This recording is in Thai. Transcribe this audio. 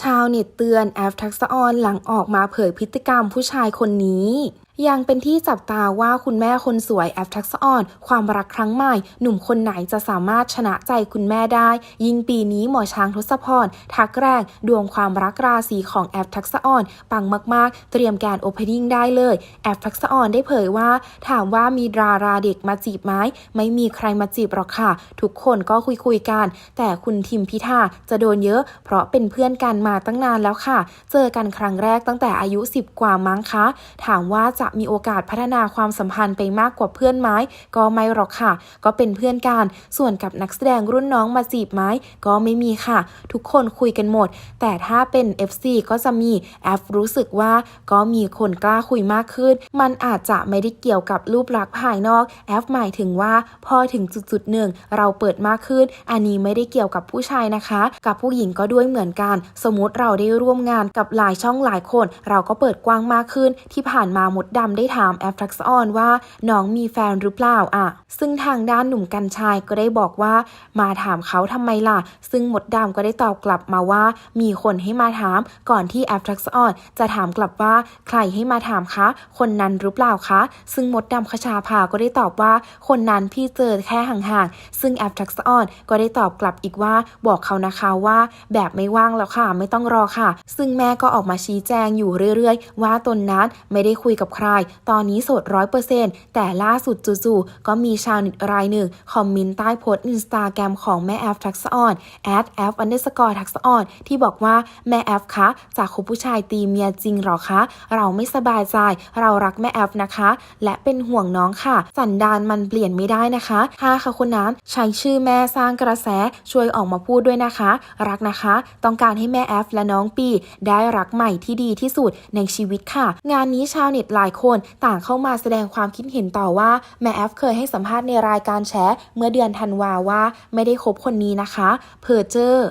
ชาวเน็ตเตือนแอฟทักษะออนหลังออกมาเผยพฤติกรรมผู้ชายคนนี้ยังเป็นที่จับตาว่าคุณแม่คนสวยแอฟทักษะออน ความรักครั้งใหม่ หนุ่มคนไหนจะสามารถชนะใจคุณแม่ได้ ยิ่งปีนี้หมอช้างทศพร ทักแรก ดวงความรักราศีของแอฟทักษะออน ปังมากๆ เตรียมการโอเพนนิ่งได้เลยแอฟทักษะออนได้เผยว่า ถามว่ามีดาราเด็กมาจีบไหมไม่มีใครมาจีบหรอกค่ะ ทุกคนก็คุยคุยกัน แต่คุณทิมพิธาจะโดนเยอะ เพราะเป็นเพื่อนกันมาตั้งนานแล้วค่ะ เจอกันครั้งแรกตั้งแต่อายุ 10 กว่ามั้งคะถามว่าจะมีโอกาสพัฒนาความสัมพันธ์ไปมากกว่าเพื่อนไหมก็ไม่หรอกค่ะ ก็เป็นเพื่อนกัน ส่วนกับนักแสดงรุ่นน้องมาจีบไหมก็ไม่มีค่ะ ทุกคนคุยกันหมด แต่ถ้าเป็น FC ก็จะมีแอฟรู้สึกว่าก็มีคนกล้าคุยมากขึ้น มันอาจจะไม่ได้เกี่ยวกับรูปลักษณ์ภายนอกแอฟหมายถึงว่าพอถึงจุดๆหนึ่งเราเปิดมากขึ้น อันนี้ไม่ได้เกี่ยวกับผู้ชายนะคะ กับผู้หญิงก็ด้วยเหมือนกัน สมมติเราได้ร่วมงานกับหลายช่องหลายคน เราก็เปิดกว้างมากขึ้นที่ผ่านมาหมดดำได้ถามแอฟทักษออนว่าน้องมีแฟนหรือเปล่าอะ ซึ่งทางด้านหนุ่มกัญชัยก็ได้บอกว่ามาถามเขาทำไมล่ะ ซึ่งมดดำก็ได้ตอบกลับมาว่า มีคนให้มาถามก่อนที่แอฟทักษออนจะถามกลับว่าใครให้มาถามคะ คนนั้นหรือเปล่าคะ ซึ่งมดดำคชาภาก็ได้ตอบว่า คนนั้นพี่เจอแค่ห่างๆ ซึ่งแอฟทักษออนก็ได้ตอบกลับอีกว่าบอกเขานะคะว่า แบบไม่ว่างแล้วค่ะ ไม่ต้องรอค่ะ ซึ่งแม่ก็ออกมาชี้แจงอยู่เรื่อย ๆ ว่าตนนั้นไม่ได้คุยกับใครตอนนี้โสดร้อยเปอร์เซ็นต์แต่ล่าสุดจู่ๆก็มีชาวเน็ตรายหนึ่ง คอมเมนต์ใต้โพสต์อินสตาแกรมของแม่แอฟทักษะออนแอดแอฟอันเดอร์สกอร์ทักษะออนที่บอกว่าแม่แอฟคะจากคบผู้ชายตีเมียจริงหรอคะ เราไม่สบายใจ เรารักแม่แอฟนะคะ และเป็นห่วงน้องค่ะ สันดานมันเปลี่ยนไม่ได้นะคะ ถ้าค่ะคนนั้นใช้ชื่อแม่สร้างกระแสช่วยออกมาพูดด้วยนะคะ รักนะคะ ต้องการให้แม่แอฟและน้องปี ได้รักใหม่ที่ดีที่สุดในชีวิตค่ะ งานนี้ชาวเน็ตหลายคนต่างเข้ามาแสดงความคิดเห็นต่อว่าแม่แอฟเคยให้สัมภาษณ์ในรายการแฉเมื่อเดือนธันวาว่าไม่ได้คบคนนี้นะคะ เพอเจอร์